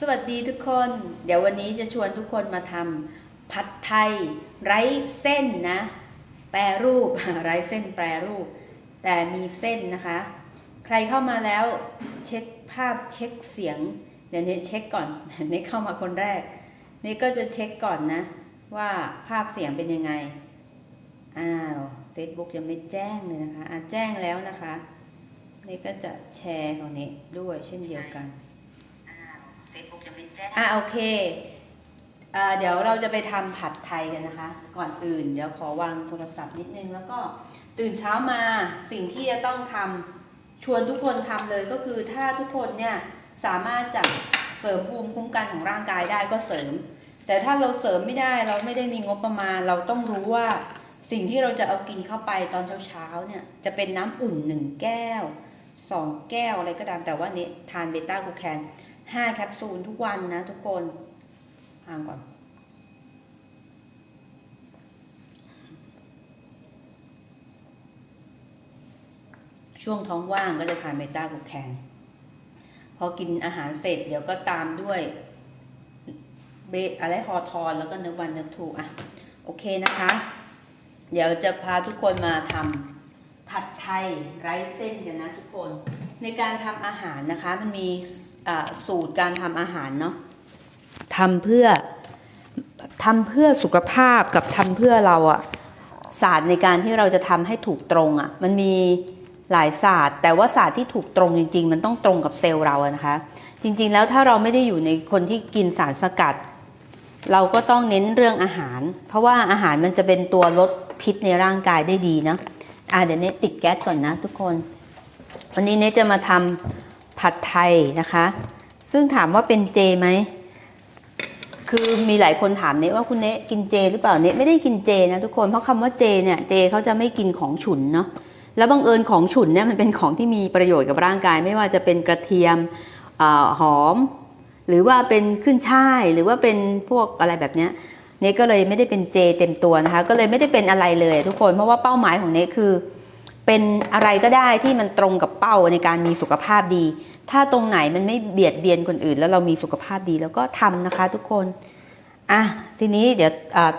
สวัสดีทุกคน เดี๋ยววันนี้จะชวนทุกคนมาทำผัดไทยไร้เส้นนะ แปรรูปไร้เส้นแปรรูป แต่มีเส้นนะคะ ใครเข้ามาแล้วเช็คภาพเช็คเสียง เดี๋ยวนี้เช็คก่อนนี่เข้ามาคนแรก นี่ก็จะเช็คก่อนนะ ว่าภาพเสียงเป็นยังไง อ้าว Facebook จะไม่แจ้งเลยนะคะอะแจ้งแล้วนะคะ นี่ก็จะแชร์ของนี้ด้วยเช่นเดียวกัน Facebook จะไม่แจ้ง อะโอเคอ่าเดี๋ยวเราจะไปทำผัดไทยกันนะคะ ก่อนอื่น เดี๋ยวขอวางโทรศัพท์นิดนึง แล้วก็ตื่นเช้ามาสิ่งที่จะต้องทำชวนทุกคนทำเลยก็คือถ้าทุกคนเนี่ยสามารถจะเสริมภูมิคุ้มกันของร่างกายได้ก็เสริม แต่ถ้าเราเสริมไม่ได้เราไม่ได้มีงบประมาณ เราต้องรู้ว่าสิ่งที่เราจะเอากินเข้าไปตอนเช้าๆเนี่ยจะเป็นน้ำอุ่นหนึ่งแก้วสองแก้วอะไรก็ตามแต่ว่านี้ทานเบต้ากูแคน ห้าแคปซูลทุกวันนะทุกคนอ่านก่อน ช่วงท้องว่างก็จะทานเบต้ากูแคนพอกินอาหารเสร็จเดี๋ยวก็ตามด้วยเบอะไรฮอทอนแล้วก็เนื้อวันเนื้อทูอะ โอเคนะคะ เดี๋ยวจะพาทุกคนมาทำผัดไทยไร้เส้นกันนะทุกคน ในการทำอาหารนะคะมันมี สูตรการทำอาหารเนาะทำเพื่อทำเพื่อสุขภาพกับทำเพื่อเราอะศาสตร์ในการที่เราจะทำให้ถูกตรงอะมันมีหลายศาสตร์ แต่ว่าศาสตร์ที่ถูกตรงจริง ๆ มันต้องตรงกับเซลล์เราอะนะคะ จริง ๆ แล้วถ้าเราไม่ได้อยู่ในคนที่กินสารสกัด เราก็ต้องเน้นเรื่องอาหาร เพราะว่าอาหารมันจะเป็นตัวลดพิษในร่างกายได้ดีนะอ่าเดี๋ยวเนี้ติดแก๊สก่อนนะทุกคน วันนี้เนจะมาทำ ผัดไทยนะคะ ซึ่งถามว่าเป็นเจไหมคือมีหลายคนถามเนทว่าคุณเนทกินเจหรือเปล่าเนทไม่ได้กินเจนะทุกคนเพราะคำว่าเจเนี่ยเจเขาจะไม่กินของฉุนเนาะแล้วบังเอิญของฉุนเนี่ยมันเป็นของที่มีประโยชน์กับร่างกาย ไม่ว่าจะเป็นกระเทียมอหอม หรือว่าเป็นขึ้นช่ายหรือว่าเป็นพวกอะไรแบบเนี้ยเนทก็เลยไม่ได้เป็นเจเต็มตัวนะคะ ก็เลยไม่ได้เป็นอะไรเลย ทุกคนเพราะว่าเป้าหมายของเนทคือ เป็นอะไรก็ได้ที่มันตรงกับเป้าในการมีสุขภาพดี ถ้าตรงไหนมันไม่เบียดเบียนคนอื่น แล้วเรามีสุขภาพดีแล้วก็ทำนะคะทุกคนอะทีนี้เดี๋ยว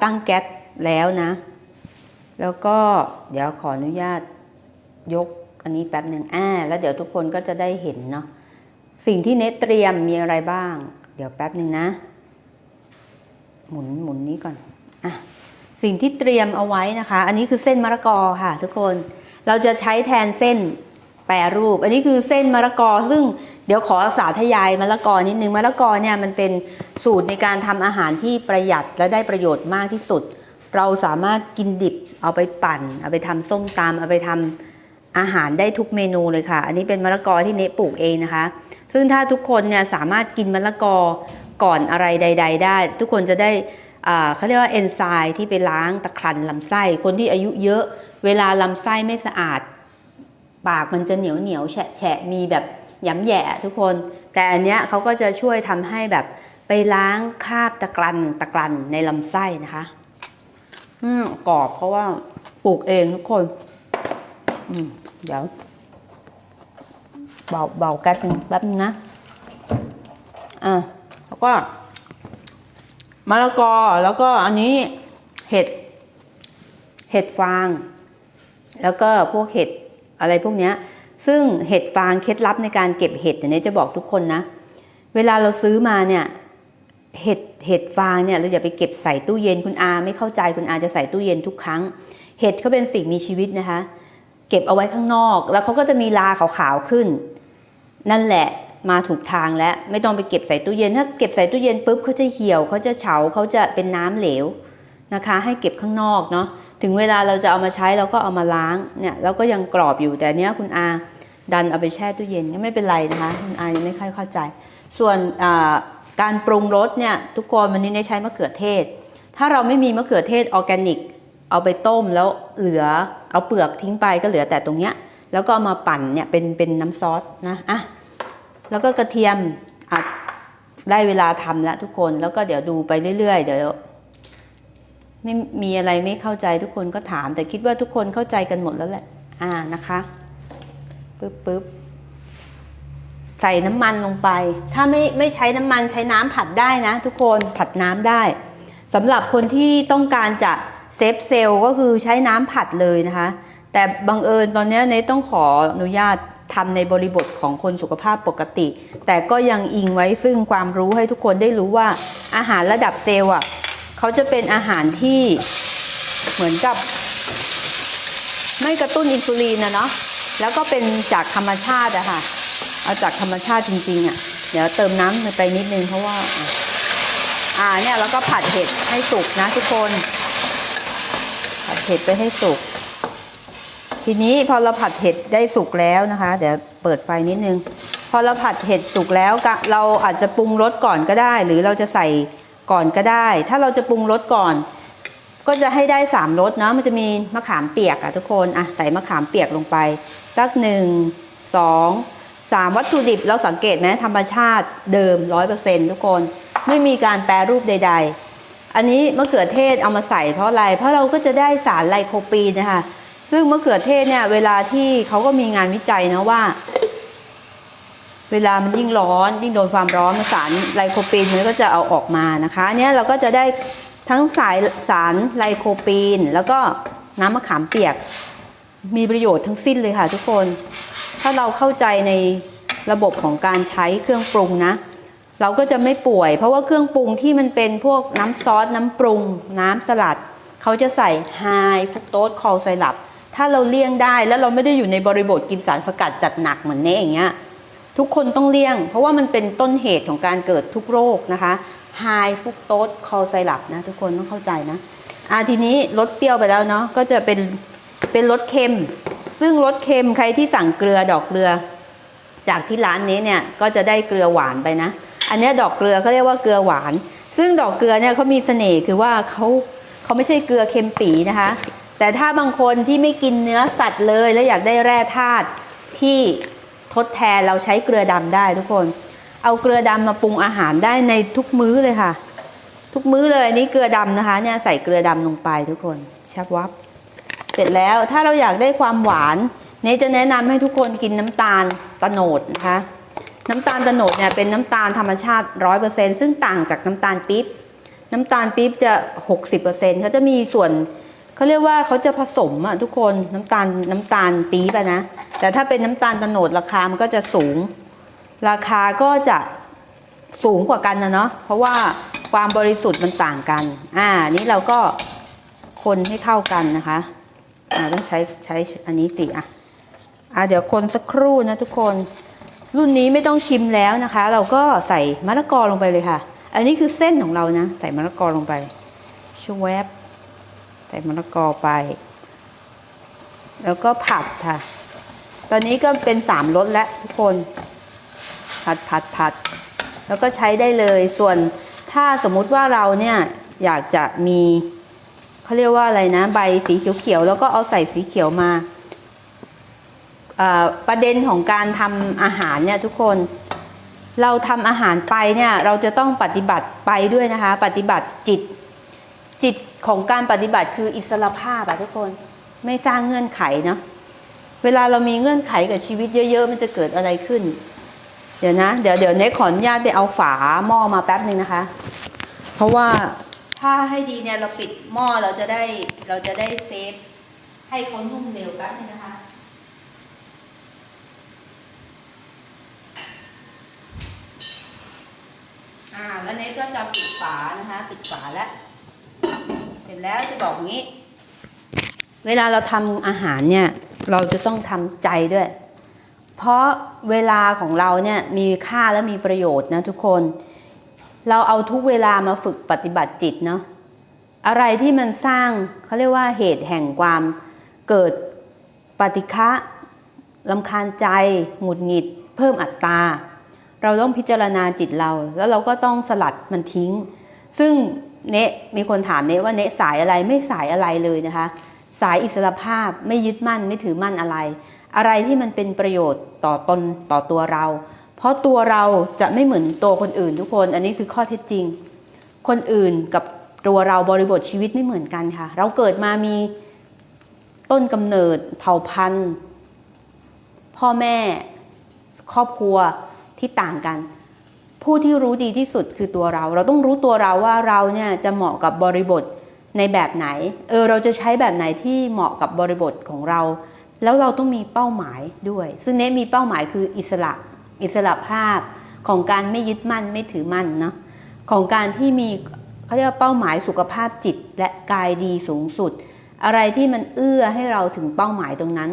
ตั้งแก๊สแล้วนะ แล้วก็เดี๋ยวขออนุญาตยกอันนี้แป๊บหนึ่งอ่าแล้วเดี๋ยวทุกคนก็จะได้เห็นเนาะสิ่งที่เนตเตรียมมีอะไรบ้าง เดี๋ยวแป๊บหนึ่งนะ หมุนหมุนนี้ก่อนอะสิ่งที่เตรียมเอาไว้นะคะ อันนี้คือเส้นมะละกอค่ะ ทุกคนเราจะใช้แทนเส้น แปรรูป อันนี้คือเส้นมะละกอ ซึ่งเดี๋ยวขอสาธยายมะละกอนิดนึงมะละกอเนี่ยมันเป็นสูตรในการทำอาหารที่ประหยัดและได้ประโยชน์มากที่สุด เราสามารถกินดิบเอาไปปั่น เอาไปทำส้มตำเอาไปทำอาหารได้ทุกเมนูเลยค่ะ อันนี้เป็นมะละกอที่เนปลูกเองนะคะ ซึ่งถ้าทุกคนเนี่ยสามารถกินมะละกอก่อนอะไรใด ๆ ได้ ทุกคนจะได้เขาเรียกว่าเอนไซม์ที่ไปล้างตะครันลำไส้ คนที่อายุเยอะ เวลาลำไส้ไม่สะอาด ปากมันจะเหนียวเหนียวแฉะแฉะมีแบบหยำแย่ทุกคน แต่อันเนี้ยเขาก็จะช่วยทำให้แบบไปล้างคราบตะกรันตะกรันในลำไส้นะคะ อืมกรอบเพราะว่าปลูกเองทุกคน อืมเดี๋ยวเบาเบาแก๊สหนึ่งแป๊บนึงนะ อะแล้วก็มะละกอแล้วก็อันนี้เห็ด เห็ดฟาง แล้วก็พวกเห็ด อะไรพวกนี้ซึ่งเห็ดฟางเคล็ดลับในการเก็บเห็ดเดี๋ยวนี้จะบอกทุกคนนะ เวลาเราซื้อมาเนี่ยเห็ดเห็ดฟางเนี่ยเราอย่าไปเก็บใส่ตู้เย็นคุณอาไม่เข้าใจคุณอาจะใส่ตู้เย็นทุกครั้ง เห็ดเขาเป็นสิ่งมีชีวิตนะคะ เก็บเอาไว้ข้างนอก แล้วเขาก็จะมีลาขาวๆขึ้น นั่นแหละมาถูกทางแล้วไม่ต้องไปเก็บใส่ตู้เย็นถ้าเก็บใส่ตู้เย็นปุ๊บเขาจะเหี่ยวเขาจะเฉาเขาจะเป็นน้ำเหลวนะคะ ให้เก็บข้างนอกเนาะ ถึงเวลาเราจะเอามาใช้เราก็เอามาล้างเนี่ยเราก็ยังกรอบอยู่แต่เนี้ยคุณอาดันเอาไปแช่ตู้เย็นก็ไม่เป็นไรนะคะคุณอายังไม่ค่อยเข้าใจ ส่วนการปรุงรสเนี่ยทุกคนวันนี้ได้ใช้มะเขือเทศ ถ้าเราไม่มีมะเขือเทศออร์แกนิก เอาไปต้มแล้วเหลือเอาเปลือกทิ้งไปก็เหลือแต่ตรงเนี้ยแล้วก็ามาปั่นเนี่ยเป็นเป็นน้ำซอสนะอะแล้วก็กระเทียมอะได้เวลาทำแล้วทุกคนแล้วก็เดี๋ยวดูไปเรื่อยๆ เดี๋ยว ไม่มีอะไรไม่เข้าใจทุกคนก็ถาม แต่คิดว่าทุกคนเข้าใจกันหมดแล้วแหละ อ่านะคะปึ๊บปึ๊บใส่น้ำมันลงไป ถ้าไม่ไม่ใช้น้ำมันใช้น้ำผัดได้นะ ทุกคนผัดน้ำได้สำหรับคนที่ต้องการจะเซฟเซลล์ก็คือใช้น้ำผัดเลยนะคะ แต่บังเอิญตอนนี้เนต้องขออนุญาตทำในบริบทของคนสุขภาพปกติ แต่ก็ยังอิงไว้ซึ่งความรู้ให้ทุกคนได้รู้ว่าอาหารระดับเซลล์อะ เขาจะเป็นอาหารที่เหมือนกับ ไม่กระตุ้นอินซูลินนะเนาะแล้วก็เป็นจากธรรมชาติอะค่ะ เอาจากธรรมชาติจริงๆอะเดี๋ยวเติมน้ำไปนิดนึงเพราะว่า อ่าเนี่ยแล้วก็ผัดเห็ดให้สุกนะทุกคน ผัดเห็ดไปให้สุก ทีนี้พอเราผัดเห็ดได้สุกแล้วนะคะ เดี๋ยวเปิดไฟนิดนึง พอเราผัดเห็ดสุกแล้วเราอาจจะปรุงรสก่อนก็ได้ หรือเราจะใส่ ก่อนก็ได้ ถ้าเราจะปรุงรสก่อน ก็จะให้ได้สามรสเนาะมันจะมีมะขามเปียกอะทุกคนอะใส่มะขามเปียกลงไปสักหนึ่งสองสามวัตถุดิบเราสังเกตไหมธรรมชาติเดิมร้อยเปอร์เซ็นทุกคนไม่มีการแปรรูปใด ๆ อันนี้มะเขือเทศเอามาใส่เพราะอะไร เพราะเราก็จะได้สารไลโคปีนนะคะซึ่งมะเขือเทศเนี่ยเวลาที่เขาก็มีงานวิจัยนะว่า เวลามันยิ่งร้อน ยิ่งโดนความร้อนสารไลโคปีนมันก็จะเอาออกมานะคะเนี้ยเราก็จะได้ทั้งสายสารไลโคปีน แล้วก็น้ำมะขามเปียก มีประโยชน์ทั้งสิ้นเลยค่ะทุกคน ถ้าเราเข้าใจในระบบของการใช้เครื่องปรุงนะ เราก็จะไม่ป่วย เพราะว่าเครื่องปรุงที่มันเป็นพวกน้ำซอสน้ำปรุง น้ำสลัด เขาจะใส่ไฮฟุกโตสคอลไซรัปถ้าเราเลี่ยงได้แล้วเราไม่ได้อยู่ในบริบทกินสารสกัดจัดหนักเหมือนเนี้อย่างเงี้ย ทุกคนต้องเลี่ยง เพราะว่ามันเป็นต้นเหตุของการเกิดทุกโรคนะคะ High fructose corn syrup นะทุกคนต้องเข้าใจนะอ่าทีนี้รสเปรี้ยวไปแล้วเนาะก็จะเป็นเป็นรสเค็ม ซึ่งรสเค็มใครที่สั่งเกลือดอกเกลือ จากที่ร้านนี้เนี่ยก็จะได้เกลือหวานไปนะ อันนี้ดอกเกลือเขาเรียกว่าเกลือหวาน ซึ่งดอกเกลือเนี่ยเขามีเสน่ห์คือว่าเขาเขาไม่ใช่เกลือเค็มปีนะคะ แต่ถ้าบางคนที่ไม่กินเนื้อสัตว์เลย แล้วอยากได้แร่ธาตุที่ ทดแทนเราใช้เกลือดำได้ทุกคน เอาเกลือดำมาปรุงอาหารได้ในทุกมื้อเลยค่ะ ทุกมื้อเลยนี้เกลือดำนะคะ เนี่ยใส่เกลือดำลงไปทุกคนชับวับ เสร็จแล้วถ้าเราอยากได้ความหวานเนจะแนะนำให้ทุกคนกินน้ำตาลตะโนดนะคะน้ำตาลตะโนดเนี่ยเป็นน้ำตาลธรรมชาติ 100%ซึ่งต่างจากน้ำตาลปี๊บน้ำตาลปี๊บจะ 60%เขาจะมีส่วน เขาเรียกว่าเขาจะผสมอะทุกคนน้ำตาลน้ำตาลปี๊บะนะ แต่ถ้าเป็นน้ำตาลตะโนดราคามันก็จะสูง ราคาก็จะสูงกว่ากันนะเนาะเพราะว่าความบริสุทธิ์มันต่างกัน อ่า นี้เราก็คนให้เข้ากันนะคะ อ่าต้องใช้ใช้อันนี้สิอะอ่าเดี๋ยวคนสักครู่นะทุกคน รุ่นนี้ไม่ต้องชิมแล้วนะคะ เราก็ใส่มะละกอลงไปเลยค่ะ อันนี้คือเส้นของเรานะ ใส่มะละกอลงไปชวบ ใส่มะละกอไป แล้วก็ผัดค่ะ ตอนนี้ก็เป็นสามรสแล้วทุกคน ผัดผัดผัด แล้วก็ใช้ได้เลย ส่วนถ้าสมมุติว่าเราเนี่ยอยากจะมีเขาเรียกว่าอะไรนะ ใบสีเขียวๆแล้วก็เอาใส่สีเขียวมาเอ่อประเด็นของการทำอาหารเนี่ยทุกคน เราทำอาหารไปเนี่ยเราจะต้องปฏิบัติไปด้วยนะคะ ปฏิบัติจิต จิตของการปฏิบัติคืออิสระภาพอะทุกคนไม่สร้างเงื่อนไขเนาะเวลาเรามีเงื่อนไขกับชีวิตเยอะ ๆ มันจะเกิดอะไรขึ้น เดี๋ยวนะ เดี๋ยวเดี๋ยวเน็กขออนุญาตไปเอาฝาหม้อมาแป๊บหนึ่งนะคะ เพราะว่าถ้าให้ดีเนี่ยเราปิดหม้อเราจะได้เราจะได้เซฟให้เขานุ่มเร็วแป๊บนึงนะคะอ่าแล้วเน็กก็จะปิดฝานะคะ ปิดฝาแล้ว เสร็จแล้วจะบอกงี้ เวลาเราทำอาหารเนี่ยเราจะต้องทำใจด้วย เพราะเวลาของเราเนี่ยมีค่าและมีประโยชน์นะทุกคน เราเอาทุกเวลามาฝึกปฏิบัติจิตเนาะอะไรที่มันสร้างเขาเรียกว่าเหตุแห่งความเกิดปฏิฆะลำคาญใจ หงุดหงิด เพิ่มอัตตา เราต้องพิจารณาจิตเรา แล้วเราก็ต้องสลัดมันทิ้ง ซึ่ง เนะมีคนถามเนะว่าเนะสายอะไรไม่สายอะไรเลยนะคะ สายอิสระภาพไม่ยึดมั่นไม่ถือมั่นอะไร อะไรที่มันเป็นประโยชน์ต่อตนต่อตัวเรา เพราะตัวเราจะไม่เหมือนตัวคนอื่นทุกคน อันนี้คือข้อเท็จจริง คนอื่นกับตัวเราบริบทชีวิตไม่เหมือนกันค่ะ เราเกิดมามีต้นกำเนิดเผ่าพันธุ์ พ่อแม่ครอบครัวที่ต่างกัน ผู้ที่รู้ดีที่สุดคือตัวเรา เราต้องรู้ตัวเราว่าเราเนี่ยจะเหมาะกับบริบทในแบบไหน เออเราจะใช้แบบไหนที่เหมาะกับบริบทของเรา แล้วเราต้องมีเป้าหมายด้วย ซึ่งเนมีเป้าหมายคืออิสระอิสระภาพของการไม่ยึดมั่นไม่ถือมั่นเนาะของการที่มีเขาเรียกว่าเป้าหมายสุขภาพจิตและกายดีสูงสุด อะไรที่มันเอื้อให้เราถึงเป้าหมายตรงนั้น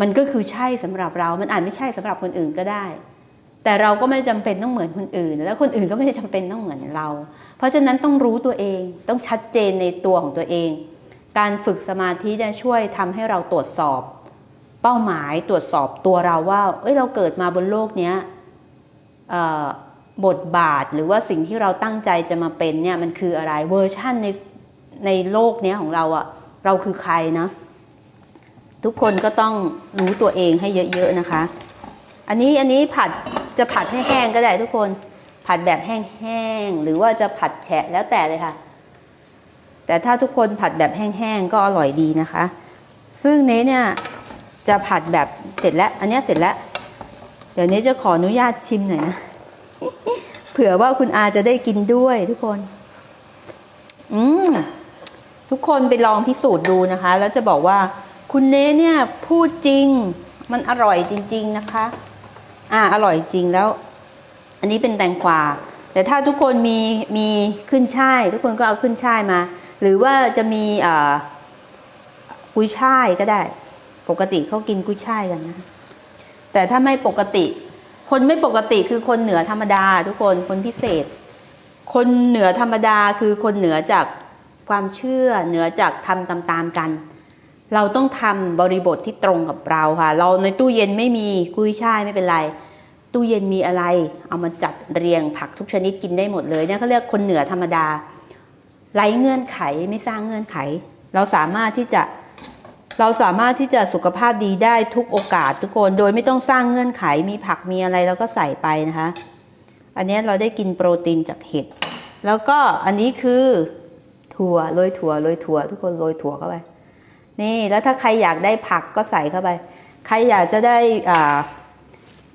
มันก็คือใช่สำหรับเรา มันอาจไม่ใช่สำหรับคนอื่นก็ได้ แต่เราก็ไม่จำเป็นต้องเหมือนคนอื่น และคนอื่นก็ไม่ได้จำเป็นต้องเหมือนเรา เพราะฉะนั้นต้องรู้ตัวเองต้องชัดเจนในตัวของตัวเอง การฝึกสมาธิจะช่วยทำให้เราตรวจสอบ เป้าหมายตรวจสอบตัวเราว่า เอ้ยเราเกิดมาบนโลกเนี้ยบทบาทหรือว่าสิ่งที่เราตั้งใจจะมาเป็นเนี่ยมันคืออะไรเวอร์ชั่นในในโลกเนี้ยของเราอะเราคือใครนะทุกคนก็ต้องรู้ตัวเองให้เยอะๆนะคะ อันนี้อันนี้ผัด จะผัดให้แห้งก็ได้ทุกคน ผัดแบบแห้งๆหรือว่าจะผัดแฉะแล้วแต่เลยค่ะ แต่ถ้าทุกคนผัดแบบแห้งๆก็อร่อยดีนะคะ ซึ่งเน้เนี่ยจะผัดแบบเสร็จแล้ว อันนี้เสร็จแล้ว เดี๋ยวเน้จะขออนุญาตชิมหน่อยนะเผื่อว่าคุณอาจะได้กินด้วยทุกคน อืมทุกคนไปลองพิสูจน์ดูนะคะ แล้วจะบอกว่าคุณเนเนี่ยพูดจริง มันอร่อยจริง ๆ นะคะ อ่าอร่อยจริงแล้ว อันนี้เป็นแตงกวาแต่ถ้าทุกคนมีมีขึ้นช่าย ทุกคนก็เอาขึ้นช่ายมา หรือว่าจะมีอ่ากุยช่ายก็ได้ ปกติเขากินกุยช่ายกันนะแต่ถ้าไม่ปกติ คนไม่ปกติคือคนเหนือธรรมดา ทุกคนคนพิเศษ คนเหนือธรรมดาคือคนเหนือจากความเชื่อเหนือจากทำตามๆกัน เราต้องทำบริบทที่ตรงกับเราค่ะ เราในตู้เย็นไม่มีกุ้ยช่ายไม่เป็นไร ตู้เย็นมีอะไร เอามาจัดเรียงผักทุกชนิดกินได้หมดเลยเนี่ยเขาเรียกคนเหนือธรรมดาไร้เงื่อนไขไม่สร้างเงื่อนไข เราสามารถที่จะเราสามารถที่จะสุขภาพดีได้ทุกโอกาสทุกคน โดยไม่ต้องสร้างเงื่อนไขมีผักมีอะไรเราก็ใส่ไปนะคะ อันนี้เราได้กินโปรตีนจากเห็ดแล้วก็อันนี้คือถั่วโรยถั่วโรยถั่ว ทุกคนโรยถั่วเข้าไป นี่แล้วถ้าใครอยากได้ผักก็ใส่เข้าไป ใครอยากจะได้อ่า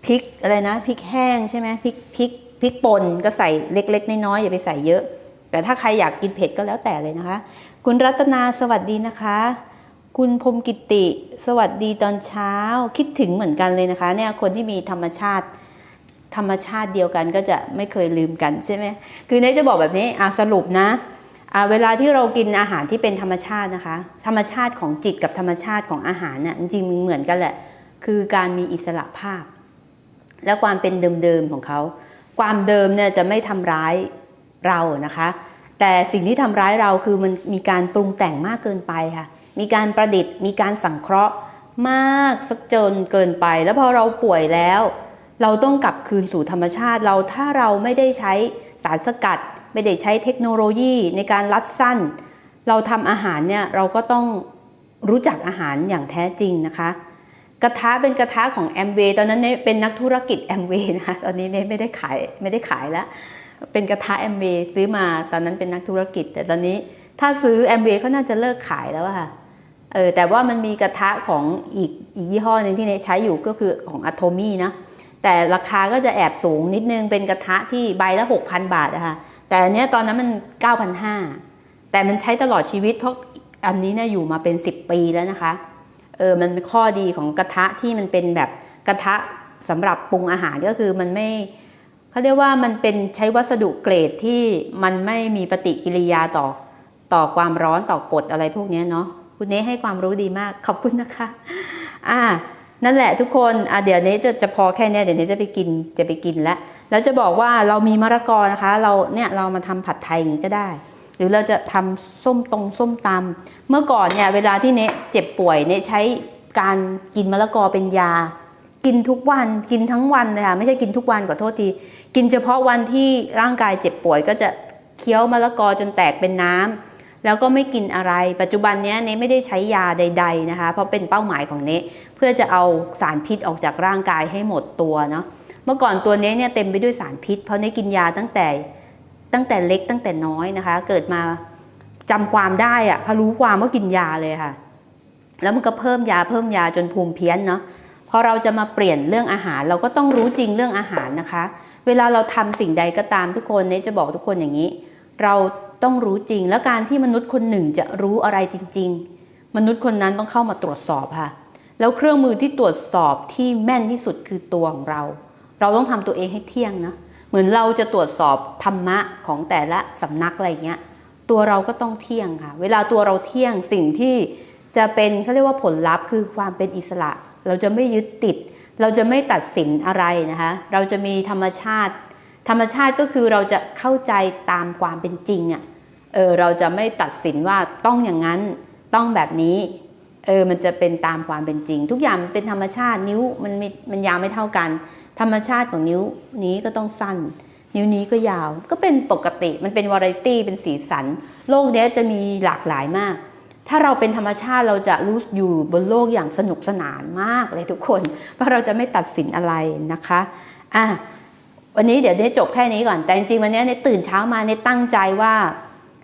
พริกอะไรนะพริกแห้งใช่ไหมพริกพริกพริกป่นก็ใส่เล็ก ๆ น้อยๆอย่าไปใส่เยอะ แต่ถ้าใครอยากกินเผ็ดก็แล้วแต่เลยนะคะ คุณรัตนาสวัสดีนะคะ คุณพรมกิติ สวัสดีตอนเช้าคิดถึงเหมือนกันเลยนะคะเนี่ยคนที่มีธรรมชาติ ธรรมชาติเดียวกันก็จะไม่เคยลืมกันใช่ไหมคือเนยจะบอกแบบนี้อะสรุปนะ เวลาที่เรากินอาหารที่เป็นธรรมชาตินะคะ ธรรมชาติของจิตกับธรรมชาติของอาหารน่ะจริงเหมือนกันแหละ คือการมีอิสระภาพ และความเป็นเดิมๆของเขา ความเดิมเนี่ยจะไม่ทำร้ายเรานะคะ แต่สิ่งที่ทำร้ายเราคือมันมีการปรุงแต่งมากเกินไปค่ะ มีการประดิษฐ์ มีการสังเคราะห์มากสักจนเกินไป แล้วพอเราป่วยแล้ว เราต้องกลับคืนสู่ธรรมชาติเราถ้าเราไม่ได้ใช้สารสกัด ไม่ได้ใช้เทคโนโลยีในการรัดสั้น เราทำอาหารเนี่ยเราก็ต้องรู้จักอาหารอย่างแท้จริงนะคะ กระทะเป็นกระทะของแอมเวย์ตอนนั้นเนี่ยเป็นนักธุรกิจแอมเวย์นะคะตอนนี้เนี่ยไม่ได้ขายไม่ได้ขายแล้ว เป็นกระทะแอมเวย์ซื้อมาตอนนั้นเป็นนักธุรกิจ แต่ตอนนี้ถ้าซื้อแอมเวย์เขาน่าจะเลิกขายแล้วค่ะเออแต่ว่ามันมีกระทะของอีกอีกยี่ห้อหนึ่งที่เนยใช้อยู่ก็คือของอะโทมี่นะแต่ราคาก็จะแอบสูงนิดนึงเป็นกระทะที่ใบละ 6,000 บาทอะค่ะ แต่อันเนี้ยตอนนั้นมัน 9,500 แต่มันใช้ตลอดชีวิตเพราะอันนี้เนี่ยอยู่มาเป็น 10 ปีแล้วนะคะ เออมันเป็นข้อดีของกระทะที่มันเป็นแบบกระทะสำหรับปรุงอาหารก็คือมันไม่เขาเรียกว่ามันเป็นใช้วัสดุเกรดที่มันไม่มีปฏิกิริยาต่อต่อความร้อนต่อกดอะไรพวกเนี้ยเนาะคุณเน้ให้ความรู้ดีมากขอบคุณนะคะ อ่า นั่นแหละทุกคนอะเดี๋ยวเนจะจะพอแค่เนี้ยเดี๋ยวเนจะไปกินจะไปกินแล้ว แล้วจะบอกว่าเรามีมะละกอนะคะ เราเนี่ยเรามาทำผัดไทยอย่างนี้ก็ได้ หรือเราจะทำส้มตรงส้มตำเมื่อก่อนเนี่ยเวลาที่เนะเจ็บป่วยเนะใช้การกินมะละกอเป็นยา กินทุกวันกินทั้งวันเลยค่ะไม่ใช่กินทุกวันขอโทษทีกินเฉพาะวันที่ร่างกายเจ็บป่วย ก็จะเคี้ยวมะละกอจนแตกเป็นน้ำแล้วก็ไม่กินอะไร ปัจจุบันเนี้ยเนไม่ได้ใช้ยาใด ๆนะคะ เพราะเป็นเป้าหมายของเนเพื่อจะเอาสารพิษออกจากร่างกายให้หมดตัวเนาะ เมื่อก่อนตัวเนเนี่ยเต็มไปด้วยสารพิษ เพราะเนกินยาตั้งแต่ตั้งแต่เล็กตั้งแต่น้อยนะคะ เกิดมาจำความได้อะพอรู้ความว่ากินยาเลยค่ะ แล้วมันก็เพิ่มยาเพิ่มยาจนภูมิเพี้ยนเนาะพอเราจะมาเปลี่ยนเรื่องอาหาร เราก็ต้องรู้จริงเรื่องอาหารนะคะ เวลาเราทำสิ่งใดก็ตามทุกคนเนยจะบอกทุกคนอย่างนี้ เราต้องรู้จริง แล้วการที่มนุษย์คนหนึ่งจะรู้อะไรจริง ๆ มนุษย์คนนั้นต้องเข้ามาตรวจสอบค่ะ แล้วเครื่องมือที่ตรวจสอบที่แม่นที่สุดคือตัวของเรา เราต้องทำตัวเองให้เที่ยงนะเหมือนเราจะตรวจสอบธรรมะของแต่ละสำนักอะไรเงี้ยตัวเราก็ต้องเที่ยงค่ะ เวลาตัวเราเที่ยงสิ่งที่จะเป็นเขาเรียกว่าผลลัพธ์คือความเป็นอิสระ เราจะไม่ยึดติด เราจะไม่ตัดสินอะไรนะคะ เราจะมีธรรมชาติ ธรรมชาติก็คือเราจะเข้าใจตามความเป็นจริงอะ่ะเออเราจะไม่ตัดสินว่าต้องอย่างนั้นต้องแบบนี้เออมันจะเป็นตามความเป็นจริง ทุกอย่างมันเป็นธรรมชาตินิ้วมันมันยาวไม่เท่ากัน ธรรมชาติของนิ้วนี้ก็ต้องสั้น นิ้วนี้ก็ยาว ก็เป็นปกติมันเป็นวาไรตี้เป็นสีสัน โลกนี้จะมีหลากหลายมาก ถ้าเราเป็นธรรมชาติเราจะรู้อยู่บนโลกอย่างสนุกสนานมากเลยทุกคน เพราะเราจะไม่ตัดสินอะไรนะคะอะวันนี้เดี๋ยวเนี่ยจบแค่นี้ก่อน แต่จริงๆวันนี้เนี่ยตื่นเช้ามาเนี่ยตั้งใจว่า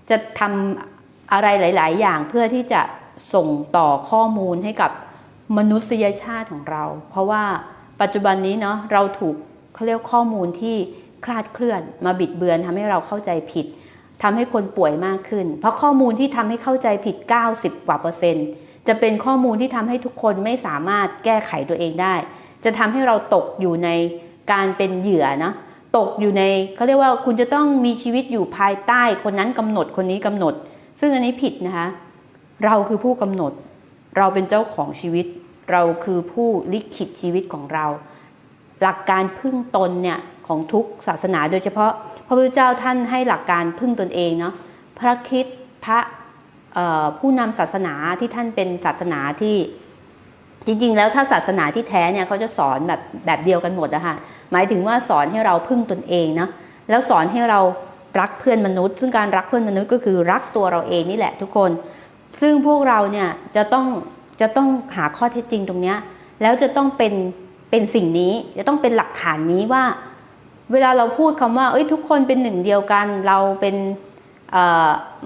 จะทำอะไรหลาย ๆ อย่างเพื่อที่จะส่งต่อข้อมูลให้กับมนุษยชาติของเรา เพราะว่า ปัจจุบันนี้เนาะเราถูกเขาเรียกข้อมูลที่คลาดเคลื่อน มาบิดเบือนทำให้เราเข้าใจผิดทำให้คนป่วยมากขึ้น เพราะข้อมูลที่ทำให้เข้าใจผิด 90 กว่าเปอร์เซ็นต์จะเป็นข้อมูลที่ทำให้ทุกคนไม่สามารถแก้ไขตัวเองได้ จะทำให้เราตกอยู่ในการเป็นเหยื่อนะตกอยู่ในเขาเรียกว่าคุณจะต้องมีชีวิตอยู่ภายใต้คนนั้นกำหนดคนนี้กำหนด ซึ่งอันนี้ผิดนะคะ เราคือผู้กำหนด เราเป็นเจ้าของชีวิต เราคือผู้ลิขิตชีวิตของเรา หลักการพึ่งตนเนี่ยของทุกศาสนา โดยเฉพาะพระพุทธเจ้าท่านให้หลักการพึ่งตนเองเนาะพระคิดพระผู้นำศาสนาที่ท่านเป็นศาสนาที่จริงๆ แล้วถ้าศาสนาที่แท้เนี่ยเขาจะสอนแบบแบบเดียวกันหมดนะคะหมายถึงว่าสอนให้เราพึ่งตนเองเนาะแล้วสอนให้เรารักเพื่อนมนุษย์ ซึ่งการรักเพื่อนมนุษย์ก็คือรักตัวเราเองนี่แหละทุกคน ซึ่งพวกเราเนี่ยจะต้อง จะต้องหาข้อเท็จจริงตรงนี้แล้วจะต้องเป็นเป็นสิ่งนี้จะต้องเป็นหลักฐานนี้ว่า เวลาเราพูดคำว่าเอ้ยทุกคนเป็นหนึ่งเดียวกัน เราเป็น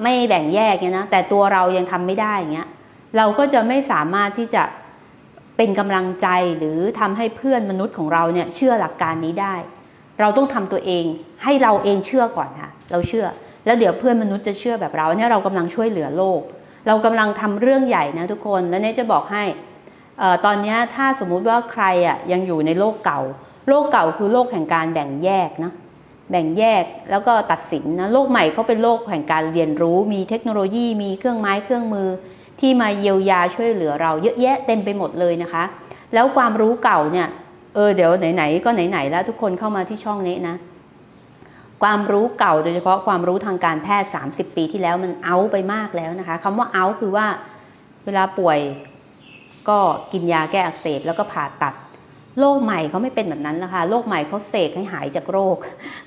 ไม่แบ่งแยกเนี่ยนะแต่ตัวเรายังทำไม่ได้อย่างเงี้ยเราก็จะไม่สามารถที่จะเป็นกำลังใจหรือทำให้เพื่อนมนุษย์ของเราเนี่ยเชื่อหลักการนี้ได้ เราต้องทำตัวเองให้เราเองเชื่อก่อนค่ะเราเชื่อ แล้วเดี๋ยวเพื่อนมนุษย์จะเชื่อแบบเราเนี่ยเรากำลังช่วยเหลือโลก เรากำลังทำเรื่องใหญ่นะทุกคนแล้วเน่จะบอกให้ตอนนี้ถ้าสมมุติว่าใครอะยังอยู่ในโลกเก่า โลกเก่าคือโลกแห่งการแบ่งแยกนะแบ่งแยกแล้วก็ตัดสินนะโลกใหม่เขาเป็นโลกแห่งการเรียนรู้ มีเทคโนโลยี มีเครื่องไม้เครื่องมือ ที่มาเยียวยาช่วยเหลือเราเยอะแยะเต็มไปหมดเลยนะคะ แล้วความรู้เก่าเนี่ยเออเดี๋ยวไหนๆก็ไหนๆแล้วทุกคนเข้ามาที่ช่องนี้นะ ความรู้เก่าโดยเฉพาะความรู้ทางการแพทย์ 30 ปีที่แล้วมันเอาไปมากแล้วนะคะคำว่าเอาคือว่าเวลาป่วยก็กินยาแก้อักเสบแล้วก็ผ่าตัดโรคใหม่เขาไม่เป็นแบบนั้นนะคะโรคใหม่เขาเสกให้หายจากโรค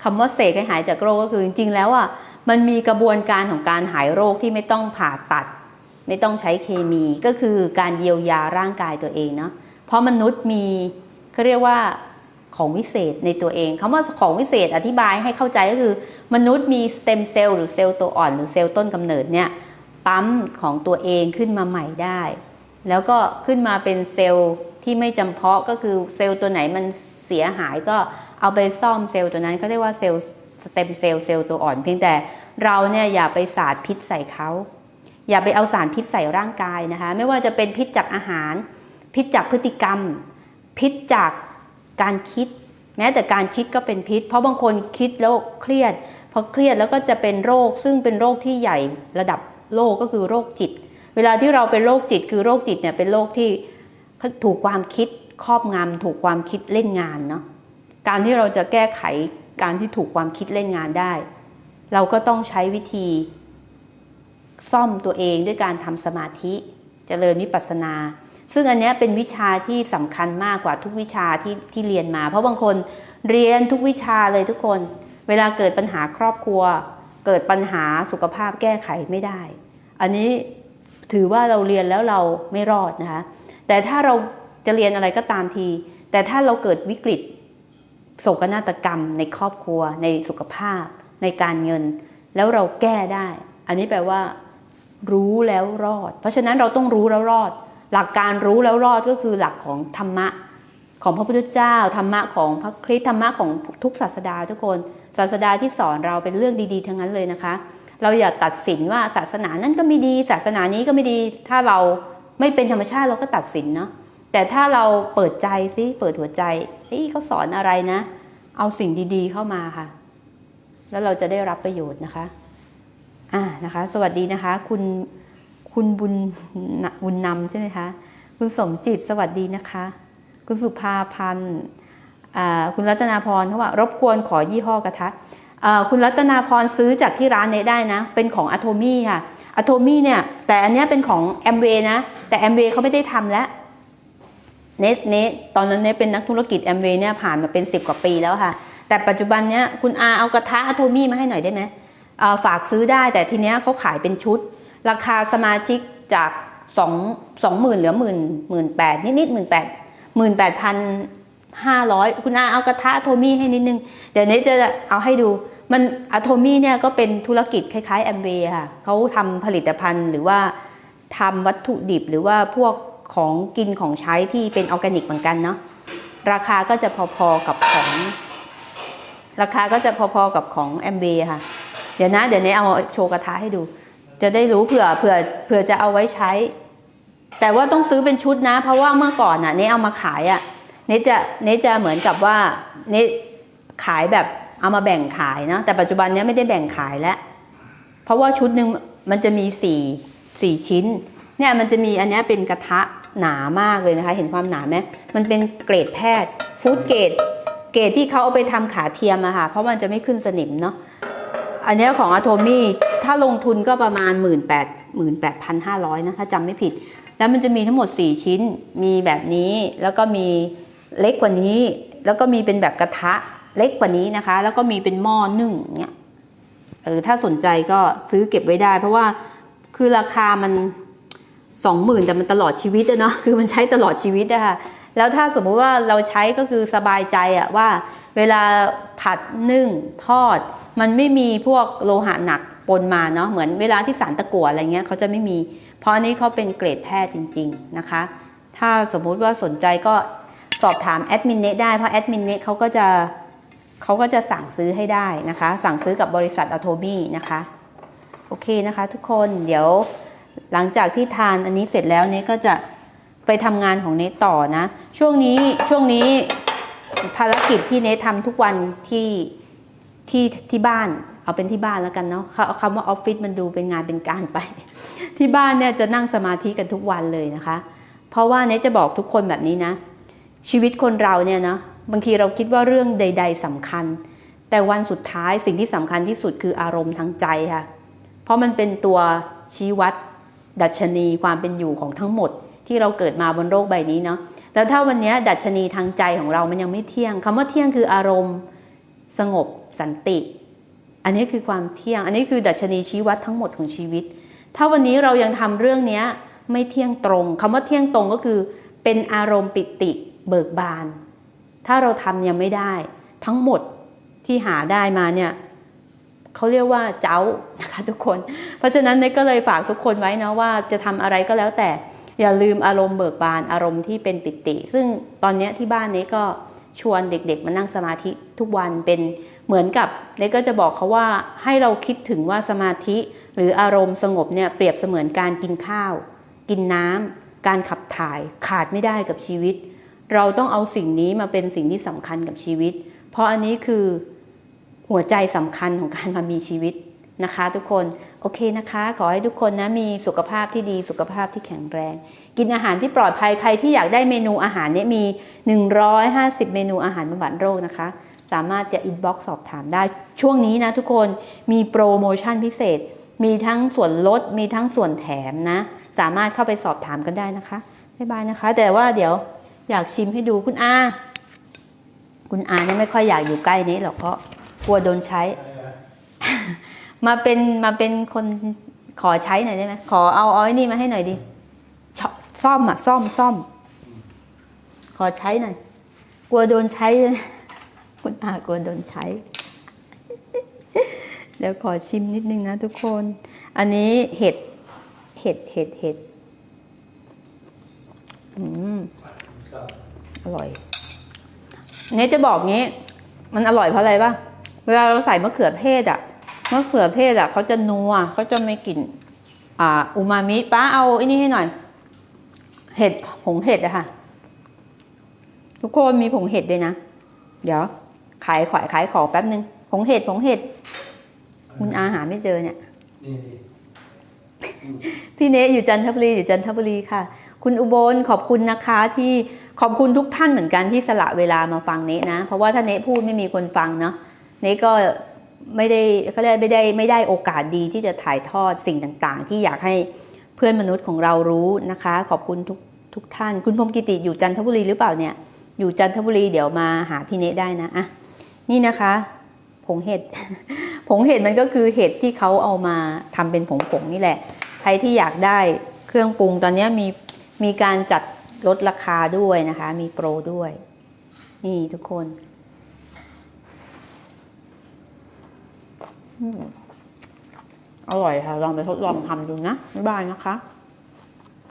คำว่าเสกให้หายจากโรคก็คือจริงๆแล้วอะมันมีกระบวนการของการหายโรคที่ไม่ต้องผ่าตัด ไม่ต้องใช้เคมีก็คือการเยียวยาร่างกายตัวเองเนาะเพราะมนุษย์มีเขาเรียกว่า ของวิเศษในตัวเองคำว่าของวิเศษอธิบายให้เข้าใจก็คือ มนุษย์มีสเต็มเซลล์หรือเซลล์ตัวอ่อนหรือเซลล์ต้นกำเนิดเนี่ยปั๊มของตัวเองขึ้นมาใหม่ได้ แล้วก็ขึ้นมาเป็นเซลล์ที่ไม่จำเพาะก็คือเซลล์ตัวไหนมันเสียหายก็เอาไปซ่อมเซลล์ตัวนั้นเขาเรียกว่าเซลล์สเต็มเซลล์เซลล์ตัวอ่อนเพียงแต่เราเนี่ยอย่าไปสาดพิษใส่เขา อย่าไปเอาสารพิษใส่ร่างกายนะคะ ไม่ว่าจะเป็นพิษจากอาหาร พิษจากพฤติกรรม พิษจาก การคิด แม้แต่การคิดก็เป็นพิษ เพราะบางคนคิดแล้วเครียดพอเครียดแล้วก็จะเป็นโรค ซึ่งเป็นโรคที่ใหญ่ระดับโลกก็คือโรคจิต เวลาที่เราเป็นโรคจิตคือโรคจิตเนี่ยเป็นโรคที่ถูกความคิดครอบงำถูกความคิดเล่นงานเนาะการที่เราจะแก้ไขการที่ถูกความคิดเล่นงานได้ เราก็ต้องใช้วิธี ซ่อมตัวเองด้วยการทำสมาธิจเจริญวิปัสสนา ซึ่งอันนี้เป็นวิชาที่สำคัญมากกว่าทุกวิชาที่ที่เรียนมา เพราะบางคนเรียนทุกวิชาเลยทุกคน เวลาเกิดปัญหาครอบครัว เกิดปัญหาสุขภาพแก้ไขไม่ได้ อันนี้ถือว่าเราเรียนแล้วเราไม่รอดนะคะแต่ถ้าเราจะเรียนอะไรก็ตามที แต่ถ้าเราเกิดวิกฤตโศกนาฏกรรม ในครอบครัว ในสุขภาพ ในการเงิน แล้วเราแก้ได้ อันนี้แปลว่า รู้แล้วรอด เพราะฉะนั้นเราต้องรู้แล้วรอด หลักการรู้แล้วรอดก็คือหลักของธรรมะของพระพุทธเจ้าธรรมะของพระคริสต์ธรรมะของทุกศาสดาทุกคนศาสดาที่สอนเราเป็นเรื่องดีๆทั้งนั้นเลยนะคะ เราอย่าตัดสินว่าศาสนานั้นก็ไม่ดี ศาสนานี้ก็ไม่ดี ถ้าเราไม่เป็นธรรมชาติเราก็ตัดสินเนาะแต่ถ้าเราเปิดใจซิเปิดหัวใจเฮ้ยเขาสอนอะไรนะ เอาสิ่งดีๆเข้ามาค่ะ แล้วเราจะได้รับประโยชน์นะคะอ่านะคะ สวัสดีนะคะ คุณ คุณบุญนบุญนำใช่ไหมคะ คุณสมจิตสวัสดีนะคะ คุณสุภาพันธ์คุณรัตนาพรเขาว่ารบกวนขอยี่ห้อกระทะคุณรัตนาพรซื้อจากที่ร้านเนได้นะ เป็นของอะโทมี่ค่ะอะโทมี่เนี่ย แต่อันนี้เป็นของแอมเวนะ แต่แอมเวเขาไม่ได้ทำแล้วเนทเนทตอนนั้นเนทเป็นนักธุรกิจแอมเวเนี่ยผ่านมาเป็น 10 กว่าปีแล้วค่ะ แต่ปัจจุบันเนี้ยคุณอาเอากระทะอะโทมี่มาให้หน่อยได้ไหมฝากซื้อได้แต่ทีเนี้ยเขาขายเป็นชุด ราคาสมาชิกจากสองสองหมื่นเหลือหมื่นหมื่นแปดนิดนิดหมื่นแปดหมื่นแปดพันห้าร้อยคุณอาเอากระทะโทมี่ให้นิดนึง เดี๋ยวเนทจะเอาให้ดูมันอะโทมี่เนี่ยก็เป็นธุรกิจคล้ายๆแอมเวค่ะเขาทำผลิตภัณฑ์หรือว่าทำวัตถุดิบหรือว่าพวกของกินของใช้ที่เป็นออร์แกนิกเหมือนกันเนาะราคาก็จะพอๆกับของ ราคาก็จะพอๆกับของแอมเบค่ะ เดี๋ยวนะ เดี๋ยวนี้เอาโชว์กระทะให้ดู จะได้รู้เผื่อเผื่อเผื่อจะเอาไว้ใช้ แต่ว่าต้องซื้อเป็นชุดนะ เพราะว่าเมื่อก่อนน่ะเนเอามาขายอะเนจะเนจะเหมือนกับว่าเนขายแบบเอามาแบ่งขายนะแต่ปัจจุบันเนี้ยไม่ได้แบ่งขายแล้ว เพราะว่าชุดหนึ่งมันจะมีสี่สี่ชิ้น เนี่ยมันจะมีอันนี้เป็นกระทะหนามากเลยนะคะ เห็นความหนาไหมมันเป็นเกรดแพทย์ฟู้ดเกรดเกรดที่เขาเอาไปทำขาเทียมอะค่ะ เพราะมันจะไม่ขึ้นสนิมเนาะ อันนี้ของอะโทมี่ถ้าลงทุนก็ประมาณ 1 8 1 8 5 0 0นะถ้าจำไม่ผิด แล้วมันจะมีทั้งหมด 4 ชิ้นมีแบบนี้แล้วก็มีเล็กกว่านี้ แล้วก็มีเป็นแบบกระทะเล็กกว่านี้นะคะ แล้วก็มีเป็นหม้อนึ่งเนี้ยเออถ้าสนใจก็ซื้อเก็บไว้ได้ เพราะว่าคือราคามันสองหมื่นแต่มันตลอดชีวิตอะเนาะคือมันใช้ตลอดชีวิตอะค่ะ แล้วถ้าสมมุติว่าเราใช้ก็คือสบายใจอะว่า เวลาผัดนึ่งทอด มันไม่มีพวกโลหะหนักปนมาเนาะเหมือนเวลาที่สารตะกั่วอะไรเงี้ยเขาจะไม่มี เพราะอันนี้เขาเป็นเกรดแพทย์จริง ๆนะคะ ถ้าสมมุติว่าสนใจก็สอบถามแอดมินเนตได้เพราะแอดมินเนตเขาก็จะเขาก็จะสั่งซื้อให้ได้นะคะ สั่งซื้อกับบริษัทอัโทมี่นะคะโอเคนะคะ ทุกคนเดี๋ยวหลังจากที่ทานอันนี้เสร็จแล้วเนตก็จะ ไปทำงานของเนตต่อนะ ช่วงนี้ช่วงนี้ภารกิจที่เนตทำทุกวันที่ที่ที่บ้านเอาเป็นที่บ้านแล้วกันเนาะคำว่าออฟฟิศมันดูเป็นงานเป็นการไป ที่บ้านเนี่ยจะนั่งสมาธิกันทุกวันเลยนะคะ เพราะว่าเนตจะบอกทุกคนแบบนี้นะ ชีวิตคนเราเนี่ยนะบางทีเราคิดว่าเรื่องใด ๆสำคัญ แต่วันสุดท้ายสิ่งที่สำคัญที่สุดคืออารมณ์ทางใจค่ะ เพราะมันเป็นตัวชี้วัดดัชนีความเป็นอยู่ของทั้งหมด ที่เราเกิดมาบนโลกใบนี้เนาะแล้วถ้าวันนี้ดัชนีทางใจของเรามันยังไม่เที่ยงคำว่าเที่ยงคืออารมณ์ สงบสันติ อันนี้คือความเที่ยง อันนี้คือดัชนีชี้วัดทั้งหมดของชีวิต ถ้าวันนี้เรายังทำเรื่องนี้ไม่เที่ยงตรงคำว่าเที่ยงตรงก็คือ เป็นอารมณ์ปิติเบิกบาน ถ้าเราทำยังไม่ได้ ทั้งหมดที่หาได้มาเนี่ยเขาเรียกว่าเจ้านะคะทุกคน เพราะฉะนั้นเนก็เลยฝากทุกคนไว้นะว่าจะทำอะไรก็แล้วแต่ อย่าลืมอารมณ์เบิกบานอารมณ์ที่เป็นปิติ ซึ่งตอนนี้ที่บ้านเนยก็ชวนเด็กๆ มานั่งสมาธิทุกวันเป็นเหมือนกับเนยก็จะบอกเขาว่าให้เราคิดถึงว่าสมาธิ หรืออารมณ์สงบเนี่ยเปรียบเสมือนการกินข้าว กินน้ำการขับถ่ายขาดไม่ได้กับชีวิต เราต้องเอาสิ่งนี้มาเป็นสิ่งที่สำคัญกับชีวิต เพราะอันนี้คือหัวใจสำคัญของการมามีชีวิตนะคะ ทุกคน โอเคนะคะ ขอให้ทุกคนนะมีสุขภาพที่ดีสุขภาพที่แข็งแรง กินอาหารที่ปลอดภัยใครที่อยากได้เมนูอาหารเนี่ยมี 150 เมนูอาหารบำบัดโรคนะคะ สามารถจะอินบ็อกซ์สอบถามได้ช่วงนี้นะทุกคนมีโปรโมชั่นพิเศษ มีทั้งส่วนลด มีทั้งส่วนแถมนะ สามารถเข้าไปสอบถามกันได้นะคะบ๊ายบายนะคะ แต่ว่าเดี๋ยวอยากชิมให้ดูคุณอาคุณอาเนี่ยไม่ค่อยอยากอยู่ใกล้นี้หรอกเพราะกลัวโดนใช้ มาเป็นมาเป็นคนขอใช้หน่อยได้ไหมขอเอาอาไอ้นี่มาให้หน่อยดิซ่อมอะซ่อมซ่อม ขอใช้หน่อยกลัวโดนใช้คุณอากลัวโดนใช้เดี๋ยวขอชิมนิดนึงนะทุกคน อันนี้เห็ดเห็ดเห็ดเห็ดอืมอร่อยเนทจะบอกงี้ มันอร่อยเพราะอะไรป่ะ เวลาเราใส่มะเขือเทศอะ มะเขือเทศอะเขาจะนัวเขาจะไม่กลิ่นอ่าอูมามิป้าเอาไอ้นี่ให้หน่อย เห็ดผงเห็ดอะค่ะ ทุกคนมีผงเห็ดด้วยนะ เดี๋ยว ขายขายขายของแป๊บนึงผงเห็ดผงเห็ดคุณอาหาไม่เจอเนี่ยนี่นี่พี่เนทอยู่จันทบุรีอยู่จันทบุรีค่ะ คุณอุบลขอบคุณนะคะที่ขอบคุณทุกท่านเหมือนกันที่สละเวลามาฟังเนทนะ เพราะว่าถ้าเนทพูดไม่มีคนฟังเนาะเนทก็ ไม่ได้เขาเรียกไม่ได้ไม่ได้โอกาสดีที่จะถ่ายทอดสิ่งต่างๆ ที่อยากให้เพื่อนมนุษย์ของเรารู้นะคะ ขอบคุณทุกทุกท่าน คุณพรมกิติอยู่จันทบุรีหรือเปล่าเนี่ย อยู่จันทบุรีเดี๋ยวมาหาพี่เนทได้นะอะนี่นะคะผงเห็ดผงเห็ดมันก็คือเห็ดที่เขาเอามาทำเป็นผงๆนี่แหละ ใครที่อยากได้เครื่องปรุงตอนนี้มีมีการจัดลดราคาด้วยนะคะ มีโปรด้วย นี่ทุกคนอืม อร่อยค่ะ ลองไปทดลองทำดูนะบ๊ายบายนะคะ